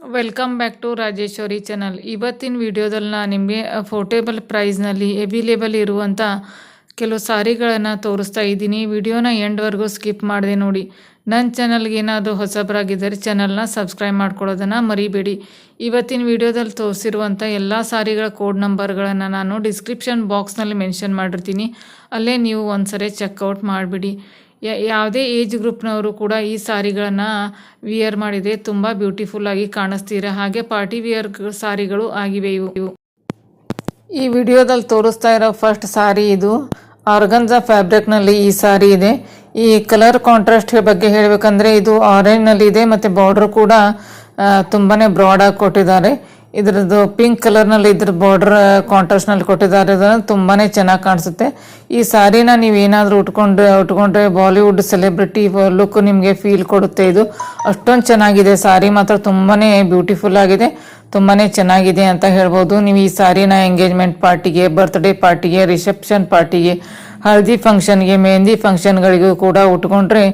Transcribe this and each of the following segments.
Welcome back to Rajeshwari channel ಇವತ್ತಿನ ವಿಡಿಯೋದಲ್ಲಿ ನಾನು ನಿಮಗೆ ಅಫೋರ್ಟೇಬಲ್ ಪ್ರೈಸ್ನಲ್ಲಿ ಎವಿಲೇಬಲ್ ಇರುವಂಥ ಕೆಲವು ಸಾರಿಗಳನ್ನು ತೋರಿಸ್ತಾ ಇದ್ದೀನಿ. ವಿಡಿಯೋನ ಎಂಡ್ವರೆಗೂ ಸ್ಕಿಪ್ ಮಾಡಿದೆ ನೋಡಿ. ನನ್ನ ಚಾನಲ್ಗೆ ಏನಾದರೂ ಹೊಸಬರಾಗಿದ್ದರೆ ಚಾನಲ್ನ ಸಬ್ಸ್ಕ್ರೈಬ್ ಮಾಡ್ಕೊಳ್ಳೋದನ್ನು ಮರಿಬೇಡಿ. ಇವತ್ತಿನ ವಿಡಿಯೋದಲ್ಲಿ ತೋರಿಸಿರುವಂಥ ಎಲ್ಲ ಸಾರಿಗಳ ಕೋಡ್ ನಂಬರ್ಗಳನ್ನು ನಾನು ಡಿಸ್ಕ್ರಿಪ್ಷನ್ ಬಾಕ್ಸ್ನಲ್ಲಿ ಮೆನ್ಷನ್ ಮಾಡಿರ್ತೀನಿ. ಅಲ್ಲೇ ನೀವು ಒಂದ್ಸರಿ ಚೆಕ್ಔಟ್ ಮಾಡಿಬಿಡಿ. ಯಾವುದೇ ಏಜ್ ಗ್ರೂಪ್ನವರು ಕೂಡ ಈ ಸಾರಿಗಳನ್ನು ವಿಯರ್ ಮಾಡಿದರೆ ತುಂಬ ಬ್ಯೂಟಿಫುಲ್ ಆಗಿ ಕಾಣಿಸ್ತೀರ. ಹಾಗೆ ಪಾರ್ಟಿ ವಿಯರ್ ಸಾರಿಗಳು ಆಗಿವೆ ಇವು. ಈ ವಿಡಿಯೋದಲ್ಲಿ ತೋರಿಸ್ತಾ ಇರೋ ಫಸ್ಟ್ ಸಾರಿ ಇದು. ಆರ್ಗನ್ಸ ಫ್ಯಾಬ್ರಿಕ್ನಲ್ಲಿ ಈ ಸಾರಿ ಇದೆ. ಈ ಕಲರ್ ಕಾಂಟ್ರಾಸ್ಟ್ ಬಗ್ಗೆ ಹೇಳಬೇಕಂದ್ರೆ ಇದು ಆರೆಂಜ್ನಲ್ಲಿ ಇದೆ, ಮತ್ತು ಬಾರ್ಡರ್ ಕೂಡ ತುಂಬಾ ತುಂಬಾನೇ ಬ್ರಾಡ್ ಆಗಿ ಕೊಟ್ಟಿದ್ದಾರೆ. ಇದ್ರದ್ದು ಪಿಂಕ್ ಕಲರ್ನಲ್ಲಿ ಇದ್ರ ಬಾರ್ಡರ್ ಕಾಂಟ್ರಾಸ್ಟ್ನಲ್ಲಿ ಕೊಟ್ಟಿದ್ದಾರೆ. ತುಂಬಾನೇ ಚೆನ್ನಾಗಿ ಕಾಣಿಸುತ್ತೆ. ಈ ಸಾರಿನ ನೀವು ಏನಾದರೂ ಉಟ್ಕೊಂಡು, ಉಟ್ಕೊಂಡ್ರೆ ಬಾಲಿವುಡ್ ಸೆಲೆಬ್ರಿಟಿ ಲುಕ್ ನಿಮಗೆ ಫೀಲ್ ಕೊಡುತ್ತೆ ಇದು. ಅಷ್ಟೊಂದು ಚೆನ್ನಾಗಿದೆ. ಸಾರಿ ಮಾತ್ರ ತುಂಬಾನೇ ಬ್ಯೂಟಿಫುಲ್ ಆಗಿದೆ. ತುಂಬಾನೇ ಚೆನ್ನಾಗಿದೆ ಅಂತ ಹೇಳ್ಬೋದು. ನೀವು ಈ ಸಾರಿನ ಎಂಗೇಜ್ಮೆಂಟ್ ಪಾರ್ಟಿಗೆ ಬರ್ತ್ಡೇ ಪಾರ್ಟಿಗೆ ರಿಸೆಪ್ಷನ್ ಪಾರ್ಟಿಗೆ, ಹಳದಿ ಫಂಕ್ಷನ್ಗೆ ಮೆಹಂದಿ ಫಂಕ್ಷನ್ಗಳಿಗೂ ಕೂಡ ಉಟ್ಕೊಂಡ್ರೆ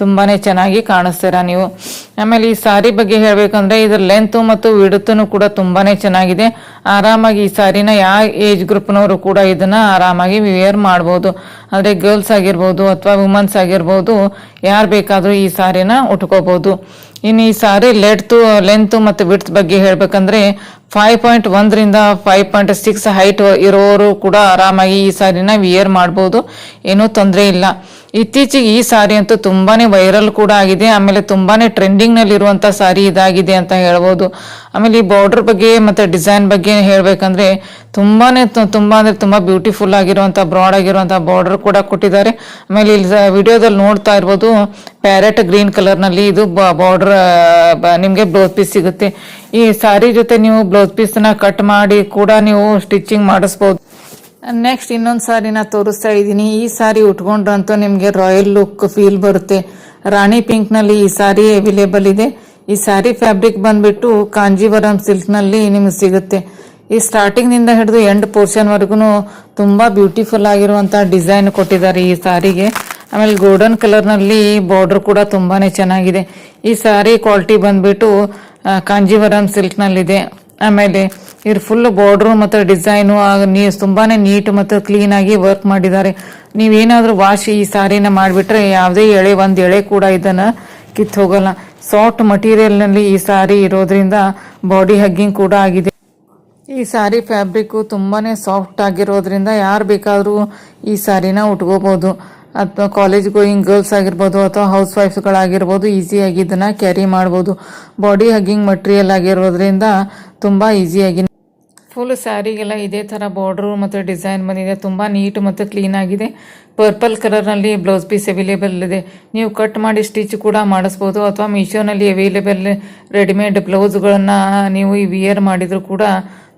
ತುಂಬಾನೇ ಚೆನ್ನಾಗಿ ಕಾಣಿಸ್ತೀರ ನೀವು. ಆಮೇಲೆ ಈ ಸಾರಿ ಬಗ್ಗೆ ಹೇಳಬೇಕಂದ್ರೆ ಇದರ ಲೆಂತು ಮತ್ತು ವಿಡುತ್ತನು ಕೂಡ ತುಂಬಾನೇ ಚೆನ್ನಾಗಿದೆ. ಆರಾಮಾಗಿ ಈ ಸಾರಿನ ಯಾವ ಏಜ್ ಗ್ರೂಪ್ನವರು ಕೂಡ ಇದನ್ನ ಆರಾಮಾಗಿ ವೇರ್ ಮಾಡ್ಬೋದು. ಅಂದರೆ ಗರ್ಲ್ಸ್ ಆಗಿರ್ಬೋದು ಅಥವಾ ವುಮನ್ಸ್ ಆಗಿರ್ಬೋದು, ಯಾರು ಬೇಕಾದರೂ ಈ ಸಾರಿನ ಉಟ್ಕೋಬೋದು. ಇನ್ನು ಈ ಸಾರಿ ಲೆಡ್ತು ಲೆಂತು ಮತ್ತು ವಿಡ್ತ್ ಬಗ್ಗೆ ಹೇಳ್ಬೇಕಂದ್ರೆ ಫೈವ್ ಪಾಯಿಂಟ್ ಒಂದರಿಂದ ಫೈವ್ ಪಾಯಿಂಟ್ ಸಿಕ್ಸ್ ಹೈಟ್ ಇರೋರು ಕೂಡ ಆರಾಮಾಗಿ ಈ ಸಾರಿನ ವಿಯರ್ ಮಾಡ್ಬೋದು. ಏನೂ ತೊಂದರೆ ಇಲ್ಲ. ಇತ್ತೀಚೆಗೆ ಈ ಸಾರಿ ಅಂತೂ ತುಂಬಾನೇ ವೈರಲ್ ಕೂಡ ಆಗಿದೆ. ಆಮೇಲೆ ತುಂಬಾನೇ ಟ್ರೆಂಡಿಂಗ್ನಲ್ಲಿ ಸಾರಿ ಇದಾಗಿದೆ ಅಂತ ಹೇಳ್ಬೋದು. ಆಮೇಲೆ ಈ ಬಾರ್ಡರ್ ಬಗ್ಗೆ ಮತ್ತೆ ಡಿಸೈನ್ ಬಗ್ಗೆ ಹೇಳಬೇಕಂದ್ರೆ ತುಂಬಾನೇ ತುಂಬಾ ಅಂದ್ರೆ ತುಂಬಾ ಬ್ಯೂಟಿಫುಲ್ ಆಗಿರುವಂತ ಬ್ರಾಡ್ ಆಗಿರುವಂತ ಬಾರ್ಡರ್ ಕೂಡ ಕೊಟ್ಟಿದ್ದಾರೆ. ಆಮೇಲೆ ಇಲ್ಲಿ ವಿಡಿಯೋದಲ್ಲಿ ನೋಡ್ತಾ ಇರ್ಬೋದು ಪ್ಯಾರೆಟ್ ಗ್ರೀನ್ ಕಲರ್ನಲ್ಲಿ ಇದು ಬಾರ್ಡರ್ ನಿಮಗೆ ಬ್ಲೌಸ್ ಪೀಸ್ ಸಿಗುತ್ತೆ. ಈ ಸಾರಿ ಜೊತೆ ನೀವು ಬ್ಲೌಸ್ ಪೀಸ್ನ ಕಟ್ ಮಾಡಿ ಕೂಡ ನೀವು ಸ್ಟಿಚಿಂಗ್ ಮಾಡಿಸ್ಬೋದು. ನೆಕ್ಸ್ಟ್ ಇನ್ನೊಂದು ಸಾರಿನ ತೋರಿಸ್ತಾ ಇದ್ದೀನಿ. ಈ ಸಾರಿ ಉಟ್ಕೊಂಡ್ರಂತೂ ನಿಮಗೆ ರಾಯಲ್ ಲುಕ್ ಫೀಲ್ ಬರುತ್ತೆ. ರಾಣಿ ಪಿಂಕ್ನಲ್ಲಿ ಈ ಸಾರಿ ಅವೈಲೇಬಲ್ ಇದೆ. ಈ ಸಾರಿ ಫ್ಯಾಬ್ರಿಕ್ ಬಂದ್ಬಿಟ್ಟು ಕಾಂಜೀವರಂ ಸಿಲ್ಕ್ನಲ್ಲಿ ನಿಮಗೆ ಸಿಗುತ್ತೆ. ಈ ಸ್ಟಾರ್ಟಿಂಗ್ನಿಂದ ಹಿಡಿದು ಎಂಡ್ ಪೋರ್ಷನ್ ವರ್ಗು ತುಂಬಾ ಬ್ಯೂಟಿಫುಲ್ ಆಗಿರುವಂತಹ ಡಿಸೈನ್ ಕೊಟ್ಟಿದ್ದಾರೆ ಈ ಸಾರಿಗೆ. ಆಮೇಲೆ ಗೋಲ್ಡನ್ ಕಲರ್ನಲ್ಲಿ ಬಾರ್ಡರ್ ಕೂಡ ತುಂಬಾನೇ ಚೆನ್ನಾಗಿದೆ. ಈ ಸಾರಿ ಕ್ವಾಲಿಟಿ ಬಂದ್ಬಿಟ್ಟು ಕಾಂಜೀವರಂ ಸಿಲ್ಕ್ನಲ್ಲಿದೆ. ಆಮೇಲೆ ಇವ್ರು ಫುಲ್ ಬಾರ್ಡ್ರು ಮತ್ತು ಡಿಸೈನು ನೀ ತುಂಬಾನೇ ನೀಟ್ ಮತ್ತು ಕ್ಲೀನ್ ಆಗಿ ವರ್ಕ್ ಮಾಡಿದ್ದಾರೆ. ನೀವೇನಾದರೂ ವಾಶ್ ಈ ಸಾರಿನ ಮಾಡಿಬಿಟ್ರೆ ಯಾವುದೇ ಎಳೆ, ಒಂದು ಎಳೆ ಕೂಡ ಇದನ್ನು ಕಿತ್ತು ಹೋಗಲ್ಲ. ಸಾಫ್ಟ್ ಮಟೀರಿಯಲ್ನಲ್ಲಿ ಈ ಸಾರಿ ಇರೋದ್ರಿಂದ ಬಾಡಿ ಹಗ್ಗಿಂಗ್ ಕೂಡ ಆಗಿದೆ. ಈ ಸಾರಿ ಫ್ಯಾಬ್ರಿಕ್ಕು ತುಂಬಾನೇ ಸಾಫ್ಟ್ ಆಗಿರೋದ್ರಿಂದ ಯಾರು ಬೇಕಾದರೂ ಈ ಸಾರಿನ ಉಟ್ಕೋಬಹುದು ಅಥವಾ ಕಾಲೇಜ್ ಗೋಯಿಂಗ್ ಗರ್ಲ್ಸ್ ಆಗಿರ್ಬೋದು ಅಥವಾ ಹೌಸ್ ವೈಫ್ಗಳಾಗಿರ್ಬೋದು ಈಸಿಯಾಗಿ ಇದನ್ನ ಕ್ಯಾರಿ ಮಾಡ್ಬೋದು. ಬಾಡಿ ಹಗ್ಗಿಂಗ್ ಮಟೀರಿಯಲ್ ಆಗಿರೋದ್ರಿಂದ ತುಂಬಾ ಈಸಿಯಾಗಿ ಫುಲ್ ಸ್ಯಾರಿಗೆಲ್ಲ ಇದೇ ಥರ ಬಾರ್ಡ್ರು ಮತ್ತು ಡಿಸೈನ್ ಬಂದಿದೆ. ತುಂಬ ನೀಟ್ ಮತ್ತು ಕ್ಲೀನ್ ಆಗಿದೆ. ಪರ್ಪಲ್ ಕಲರ್ನಲ್ಲಿ ಬ್ಲೌಸ್ ಪೀಸ್ ಅವೈಲೇಬಲ್ ಇದೆ. ನೀವು ಕಟ್ ಮಾಡಿ ಸ್ಟಿಚ್ ಕೂಡ ಮಾಡಿಸ್ಬೋದು. ಅಥವಾ ಮೀಶೋನಲ್ಲಿ ಅವೈಲೇಬಲ್ ರೆಡಿಮೇಡ್ ಬ್ಲೌಸ್ಗಳನ್ನು ನೀವು ಈ ವಿಯರ್ ಮಾಡಿದರೂ ಕೂಡ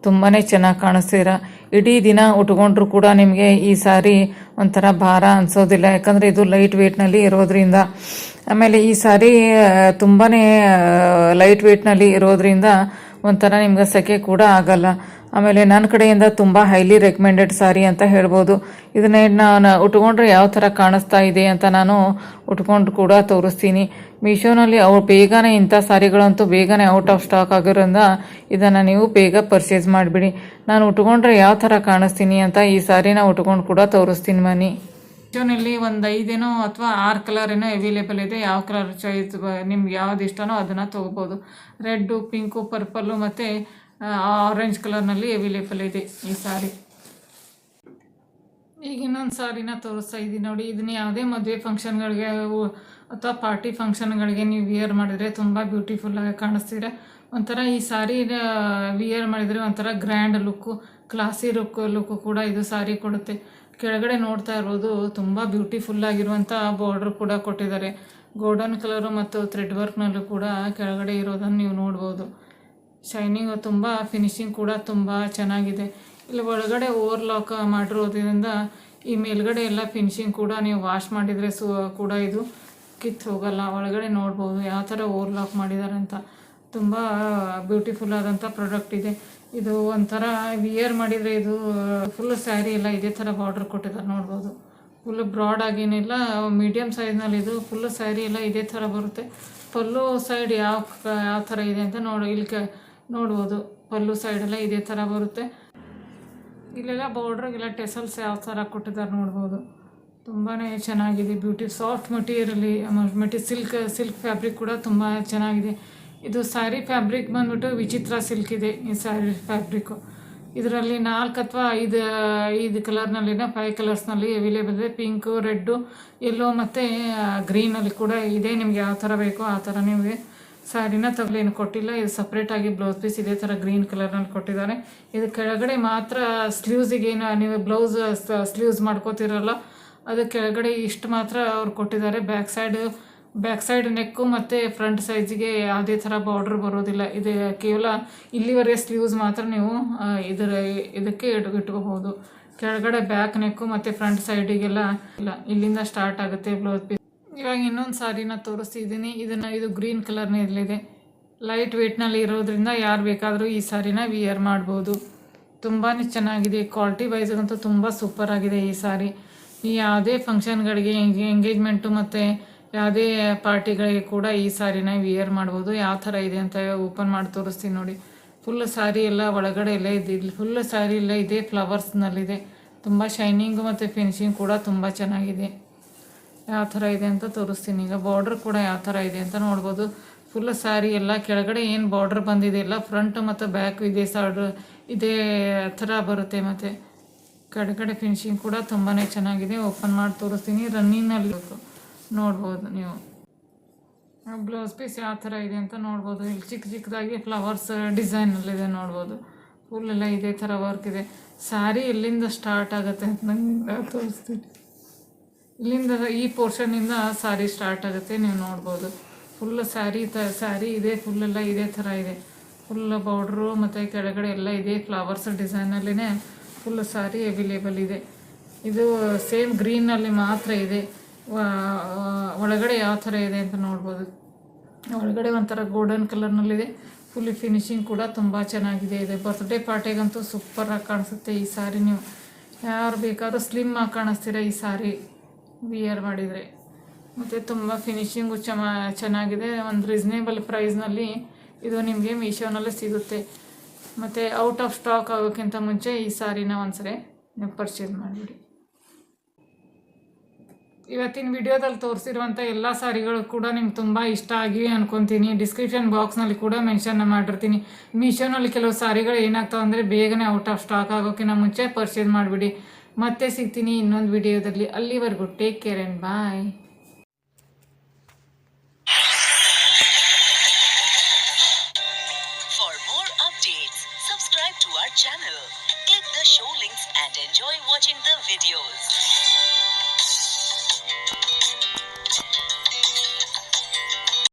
ತುಂಬಾ ಚೆನ್ನಾಗಿ ಕಾಣಿಸ್ತೀರ? ಇಡೀ ದಿನ ಉಟ್ಕೊಂಡ್ರೂ ಕೂಡ ನಿಮಗೆ ಈ ಸಾರಿ ಒಂಥರ ಭಾರ ಅನ್ಸೋದಿಲ್ಲ. ಯಾಕಂದರೆ ಇದು ಲೈಟ್ ವೇಟ್ನಲ್ಲಿ ಇರೋದ್ರಿಂದ. ಆಮೇಲೆ ಈ ಸಾರಿ ತುಂಬಾ ಲೈಟ್ ವೇಟ್ನಲ್ಲಿ ಇರೋದ್ರಿಂದ ಒಂಥರ ನಿಮ್ಗೆ ಸೆಕೆ ಕೂಡ ಆಗಲ್ಲ. ಆಮೇಲೆ ನನ್ನ ಕಡೆಯಿಂದ ತುಂಬ ಹೈಲಿ ರೆಕಮೆಂಡೆಡ್ ಸಾರಿ ಅಂತ ಹೇಳ್ಬೋದು. ಇದನ್ನ ನಾನು ಉಟ್ಕೊಂಡ್ರೆ ಯಾವ ಥರ ಕಾಣಿಸ್ತಾ ಇದೆ ಅಂತ ನಾನು ಉಟ್ಕೊಂಡು ಕೂಡ ತೋರಿಸ್ತೀನಿ. ಮೀಶೋನಲ್ಲಿ ಅವು ಬೇಗನೆ ಇಂಥ ಸಾರಿಗಳಂತೂ ಬೇಗನೆ ಔಟ್ ಆಫ್ ಸ್ಟಾಕ್ ಆಗಿರೋದ್ರಿಂದ ಇದನ್ನು ನೀವು ಬೇಗ ಪರ್ಚೇಸ್ ಮಾಡಿಬಿಡಿ. ನಾನು ಉಟ್ಕೊಂಡ್ರೆ ಯಾವ ಥರ ಕಾಣಿಸ್ತೀನಿ ಅಂತ ಈ ಸಾರಿನ ಉಟ್ಕೊಂಡು ಕೂಡ ತೋರಿಸ್ತೀನಿ ಮನಿ. ಮೀಶೋನಲ್ಲಿ ಒಂದು ಐದೇನೋ ಅಥವಾ ಆರು ಕಲರ್ ಏನೋ ಅವೈಲೇಬಲ್ ಇದೆ. ಯಾವ ಕಲರ್ ಚಾಯ್ಸ್ ನಿಮ್ಗೆ ಯಾವ್ದು ಇಷ್ಟನೋ ಅದನ್ನು ತೊಗೋಬೋದು. ರೆಡ್ಡು ಪಿಂಕು ಪರ್ಪಲ್ಲು ಮತ್ತು ಆರೆಂಜ್ ಕಲರ್ನಲ್ಲಿ ಅವೈಲೇಬಲ್ ಇದೆ ಈ ಸಾರಿ ಈಗ ಇನ್ನೊಂದು ಸಾರಿನ ತೋರಿಸ್ತಾ ಇದ್ದೀನಿ ನೋಡಿ. ಇದನ್ನ ಯಾವುದೇ ಮದುವೆ ಫಂಕ್ಷನ್ಗಳಿಗೆ ಅಥವಾ ಪಾರ್ಟಿ ಫಂಕ್ಷನ್ಗಳಿಗೆ ನೀವು ವಿಯರ್ ಮಾಡಿದರೆ ತುಂಬ ಬ್ಯೂಟಿಫುಲ್ ಆಗಿ ಕಾಣಿಸ್ತೀರ ಒಂಥರ ಈ ಸಾರಿ ವಿಯರ್ ಮಾಡಿದರೆ ಒಂಥರ grand look classy look look ಕೂಡ ಇದು ಸಾರಿ ಕೊಡುತ್ತೆ. ಕೆಳಗಡೆ ನೋಡ್ತಾ ಇರೋದು ತುಂಬ ಬ್ಯೂಟಿಫುಲ್ ಆಗಿರುವಂಥ ಬಾರ್ಡ್ರ್ ಕೂಡ ಕೊಟ್ಟಿದ್ದಾರೆ. ಗೋಲ್ಡನ್ ಕಲರು ಮತ್ತು ಥ್ರೆಡ್ ವರ್ಕ್ನಲ್ಲೂ ಕೂಡ ಕೆಳಗಡೆ ಇರೋದನ್ನು ನೀವು ನೋಡ್ಬೋದು. ಶೈನಿಂಗ್ ತುಂಬ ಫಿನಿಶಿಂಗ್ ಕೂಡ ತುಂಬ ಚೆನ್ನಾಗಿದೆ. ಇಲ್ಲಿ ಒಳಗಡೆ ಓವರ್ಲಾಕ್ ಮಾಡಿರೋದ್ರಿಂದ ಈ ಮೇಲ್ಗಡೆ ಎಲ್ಲ ಫಿನಿಶಿಂಗ್ ಕೂಡ ನೀವು ವಾಶ್ ಮಾಡಿದರೆ ಸು ಕೂಡ ಇದು ಕಿತ್ತು ಹೋಗಲ್ಲ. ಒಳಗಡೆ ನೋಡ್ಬೋದು ಯಾವ ಥರ ಓವರ್ಲಾಕ್ ಮಾಡಿದ್ದಾರೆ ಅಂತ. ತುಂಬ ಬ್ಯೂಟಿಫುಲ್ ಆದಂಥ ಪ್ರಾಡಕ್ಟ್ ಇದೆ. ಇದು ಒಂಥರ ವಿಯರ್ ಮಾಡಿದರೆ ಇದು ಫುಲ್ ಸ್ಯಾರಿ ಎಲ್ಲ ಇದೇ ಥರ ಬಾರ್ಡ್ರ್ ಕೊಟ್ಟಿದ್ದಾರೆ ನೋಡ್ಬೋದು. ಫುಲ್ ಬ್ರಾಡ್ ಆಗೇನಿಲ್ಲ ಮೀಡಿಯಮ್ ಸೈಜ್ನಲ್ಲಿ ಇದು ಫುಲ್ ಸ್ಯಾರಿ ಎಲ್ಲ ಇದೇ ಥರ ಬರುತ್ತೆ. ಪಲ್ಲು ಸೈಡ್ ಯಾವ ಯಾವ ಥರ ಇದೆ ಅಂತ ನೋಡಿ. ಇಲ್ಲಿ ಕ ನೋಡ್ಬೋದು. ಪಲ್ಲು ಸೈಡೆಲ್ಲ ಇದೇ ಥರ ಬರುತ್ತೆ. ಇಲ್ಲೆಲ್ಲ ಬಾರ್ಡ್ರಿಗೆಲ್ಲ ಟೆಸಲ್ಸ್ ಯಾವ ಥರ ಕೊಟ್ಟಿದ್ದಾರೆ ನೋಡ್ಬೋದು. ತುಂಬಾ ಚೆನ್ನಾಗಿದೆ ಬ್ಯೂಟಿ ಸಾಫ್ಟ್ ಮೆಟೀರಿಯಲಿ ಮೆಟಿ ಸಿಲ್ಕ್ ಸಿಲ್ಕ್ ಫ್ಯಾಬ್ರಿಕ್ ಕೂಡ ತುಂಬ ಚೆನ್ನಾಗಿದೆ. ಇದು ಸ್ಯಾರಿ ಫ್ಯಾಬ್ರಿಕ್ ಬಂದ್ಬಿಟ್ಟು ವಿಚಿತ್ರ ಸಿಲ್ಕ್ ಇದೆ ಈ ಸ್ಯಾರಿ ಫ್ಯಾಬ್ರಿಕ್ಕು ಇದರಲ್ಲಿ ನಾಲ್ಕು ಅಥವಾ ಐದು ಐದು ಕಲರ್ನಲ್ಲಿನ ಫೈವ್ ಕಲರ್ಸ್ನಲ್ಲಿ ಅವೈಲೇಬಲ್ ಇದೆ. ಪಿಂಕು ರೆಡ್ಡು ಎಲ್ಲೋ ಮತ್ತು ಗ್ರೀನಲ್ಲಿ ಕೂಡ ಇದೆ. ನಿಮಗೆ ಯಾವ ಥರ ಬೇಕೋ ಆ ಥರ ನಿಮಗೆ ಸ್ಯಾರಿನ ತಗಲೇನು ಕೊಟ್ಟಿಲ್ಲ, ಇದು ಸಪ್ರೇಟಾಗಿ ಬ್ಲೌಸ್ ಪೀಸ್ ಇದೇ ಥರ ಗ್ರೀನ್ ಕಲರ್ನಲ್ಲಿ ಕೊಟ್ಟಿದ್ದಾರೆ. ಇದು ಕೆಳಗಡೆ ಮಾತ್ರ ಸ್ಲೀವ್ಸಿಗೆ ಏನು ನೀವು ಬ್ಲೌಸ್ ಸ್ಲೀವ್ಸ್ ಮಾಡ್ಕೋತಿರಲ್ಲ, ಅದು ಕೆಳಗಡೆ ಇಷ್ಟು ಮಾತ್ರ ಅವ್ರು ಕೊಟ್ಟಿದ್ದಾರೆ. Back side back side neck ಮತ್ತು ಫ್ರಂಟ್ ಸೈಜಿಗೆ ಯಾವುದೇ ಥರ ಬಾರ್ಡ್ರ್ ಬರೋದಿಲ್ಲ. ಇದು ಕೇವಲ ಇಲ್ಲಿವರೆಗೆ ಸ್ಲೀವ್ಸ್ ಮಾತ್ರ ನೀವು ಇದರ, ಇದಕ್ಕೆ ಇಟ್ ಇಟ್ಕೋಬೋದು ಕೆಳಗಡೆ ಬ್ಯಾಕ್ ನೆಕ್ಕು ಮತ್ತು ಫ್ರಂಟ್ ಸೈಡಿಗೆಲ್ಲ ಇಲ್ಲ. ಇಲ್ಲಿಂದ ಸ್ಟಾರ್ಟ್ ಆಗುತ್ತೆ ಬ್ಲೌಸ್ ಪೀಸ್ ಇವಾಗ ಇನ್ನೊಂದು ಸಾರಿನ ತೋರಿಸ್ತಿದ್ದೀನಿ. ಇದನ್ನು, ಇದು ಗ್ರೀನ್ ಕಲರ್ನಲ್ಲಿದೆ ಲೈಟ್ ವೇಟ್ನಲ್ಲಿ ಇರೋದ್ರಿಂದ ಯಾರು ಬೇಕಾದರೂ ಈ ಸಾರಿನ ವಿಯರ್ ಮಾಡ್ಬೋದು. ತುಂಬಾ ಚೆನ್ನಾಗಿದೆ. ಕ್ವಾಲಿಟಿ ವೈಸ್ಗಂತೂ ತುಂಬ ಸೂಪರ್ ಆಗಿದೆ ಈ ಸಾರಿ. ಈ ಯಾವುದೇ ಫಂಕ್ಷನ್ಗಳಿಗೆ ಎಂಗೇಜ್ಮೆಂಟು ಮತ್ತು ಯಾವುದೇ ಪಾರ್ಟಿಗಳಿಗೆ ಕೂಡ ಈ ಸಾರಿನ ವಿಯರ್ ಮಾಡ್ಬೋದು. ಯಾವ ಥರ ಇದೆ ಅಂತ ಓಪನ್ ಮಾಡಿ ತೋರಿಸ್ತೀನಿ ನೋಡಿ. ಫುಲ್ ಸಾರಿ ಎಲ್ಲ ಒಳಗಡೆ ಎಲ್ಲ ಫುಲ್ ಸಾರಿ ಎಲ್ಲ ಇದೆ. ಫ್ಲವರ್ಸ್ನಲ್ಲಿದೆ ತುಂಬ ಶೈನಿಂಗು ಮತ್ತು ಫಿನಿಶಿಂಗ್ ಕೂಡ ತುಂಬ ಚೆನ್ನಾಗಿದೆ. ಯಾವ ಥರ ಇದೆ ಅಂತ ತೋರಿಸ್ತೀನಿ. ಈಗ ಬಾರ್ಡ್ರ್ ಕೂಡ ಯಾವ ಥರ ಇದೆ ಅಂತ ನೋಡ್ಬೋದು. ಫುಲ್ ಸ್ಯಾರಿ ಎಲ್ಲ ಕೆಳಗಡೆ ಏನು ಬಾರ್ಡ್ರ್ ಬಂದಿದೆ ಎಲ್ಲ ಫ್ರಂಟ್ ಮತ್ತು ಬ್ಯಾಕ್ ಇದೆ ಸಾರ್ಡ್ರ್ ಇದೇ ಥರ ಬರುತ್ತೆ ಮತ್ತು. ಕೆಳಗಡೆ ಫಿನಿಶಿಂಗ್ ಕೂಡ ತುಂಬಾ ಚೆನ್ನಾಗಿದೆ. ಓಪನ್ ಮಾಡಿ ತೋರಿಸ್ತೀನಿ. ರನ್ನಿಂಗ್ನಲ್ಲಿ ನೋಡ್ಬೋದು ನೀವು. ಬ್ಲೌಸ್ ಪೀಸ್ ಯಾವ ಥರ ಇದೆ ಅಂತ ನೋಡ್ಬೋದು. ಇಲ್ಲಿ ಚಿಕ್ಕ ಚಿಕ್ಕದಾಗಿ ಫ್ಲವರ್ಸ್ ಡಿಸೈನಲ್ಲಿದೆ ನೋಡ್ಬೋದು. ಫುಲ್ ಎಲ್ಲ ಇದೇ ಥರ ವರ್ಕ್ ಇದೆ. ಸ್ಯಾರಿ ಎಲ್ಲಿಂದ ಸ್ಟಾರ್ಟ್ ಆಗುತ್ತೆ ಅಂತ ನಂಗೆ ತೋರಿಸ್ತೀನಿ. ಇಲ್ಲಿಂದ ಈ ಪೋರ್ಷನಿಂದ ಸ್ಯಾರಿ ಸ್ಟಾರ್ಟ್ ಆಗುತ್ತೆ, ನೀವು ನೋಡ್ಬೋದು. ಫುಲ್ ಸ್ಯಾರಿ ತ ಸ್ಯಾರಿ ಇದೆ ಫುಲ್ ಎಲ್ಲ ಇದೇ ಥರ ಇದೆ. ಫುಲ್ ಬಾರ್ಡ್ರು ಮತ್ತು ಕೆಳಗಡೆ ಎಲ್ಲ ಇದೆ ಫ್ಲವರ್ಸ್ ಡಿಸೈನಲ್ಲಿನೇ ಫುಲ್ ಸ್ಯಾರಿ ಅವೈಲೇಬಲ್ ಇದೆ. ಇದು ಸೇಮ್ ಗ್ರೀನಲ್ಲಿ ಮಾತ್ರ ಇದೆ. ಒಳಗಡೆ ಯಾವ ಥರ ಇದೆ ಅಂತ ನೋಡ್ಬೋದು. ಒಳಗಡೆ ಒಂಥರ ಗೋಲ್ಡನ್ ಕಲರ್ನಲ್ಲಿದೆ ಫುಲ್ ಫಿನಿಶಿಂಗ್ ಕೂಡ ತುಂಬ ಚೆನ್ನಾಗಿದೆ ಇದೆ. ಬರ್ತ್ಡೇ ಪಾರ್ಟಿಗಂತೂ ಸೂಪರಾಗಿ ಕಾಣಿಸುತ್ತೆ ಈ ಸಾರಿ ನೀವು. ಯಾರು ಬೇಕಾದ್ರೂ ಸ್ಲಿಮ್ ಆಗಿ ಕಾಣಿಸ್ತೀರ ಈ ಸಾರಿ ವಿಯರ್ ಮಾಡಿದರೆ. ಮತ್ತು ತುಂಬ ಫಿನಿಶಿಂಗು ಚಮ ಚೆನ್ನಾಗಿದೆ. ಒಂದು ರೀಸ್ನೇಬಲ್ ಪ್ರೈಸ್ನಲ್ಲಿ ಇದು ನಿಮಗೆ ಮೀಶೋನಲ್ಲೇ ಸಿಗುತ್ತೆ. ಮತ್ತು ಔಟ್ ಆಫ್ ಸ್ಟಾಕ್ ಆಗೋಕ್ಕಿಂತ ಮುಂಚೆ ಈ ಸಾರಿನ ಒಂದ್ಸರಿ ನೀವು ಪರ್ಚೇಸ್ ಮಾಡಿಬಿಡಿ. ಇವತ್ತಿನ ವಿಡಿಯೋದಲ್ಲಿ ತೋರಿಸಿರುವಂಥ ಎಲ್ಲ ಸಾರಿಗಳು ಕೂಡ ನಿಮ್ಗೆ ತುಂಬ ಇಷ್ಟ ಆಗಿವೆ ಅಂದ್ಕೊತೀನಿ ಡಿಸ್ಕ್ರಿಪ್ಷನ್ ಬಾಕ್ಸ್ನಲ್ಲಿ ಕೂಡ ಮೆನ್ಷನ್ ಮಾಡಿರ್ತೀನಿ. ಮೀಶೋನಲ್ಲಿ ಕೆಲವು ಸಾರಿಗಳು ಏನಾಗ್ತಾವೆ ಅಂದರೆ ಬೇಗನೆ ಔಟ್ ಆಫ್ ಸ್ಟಾಕ್ ಆಗೋಕ್ಕಿಂತ ಮುಂಚೆ ಪರ್ಚೇಸ್ ಮಾಡಿಬಿಡಿ. ಮತ್ತೆ ಸಿಗ್ತೀನಿ ಇನ್ನೊಂದು ವಿಡಿಯೋದಲ್ಲಿ. ಅಲ್ಲಿವರೆಗೂ take care and bye for updates to channel the enjoy watching the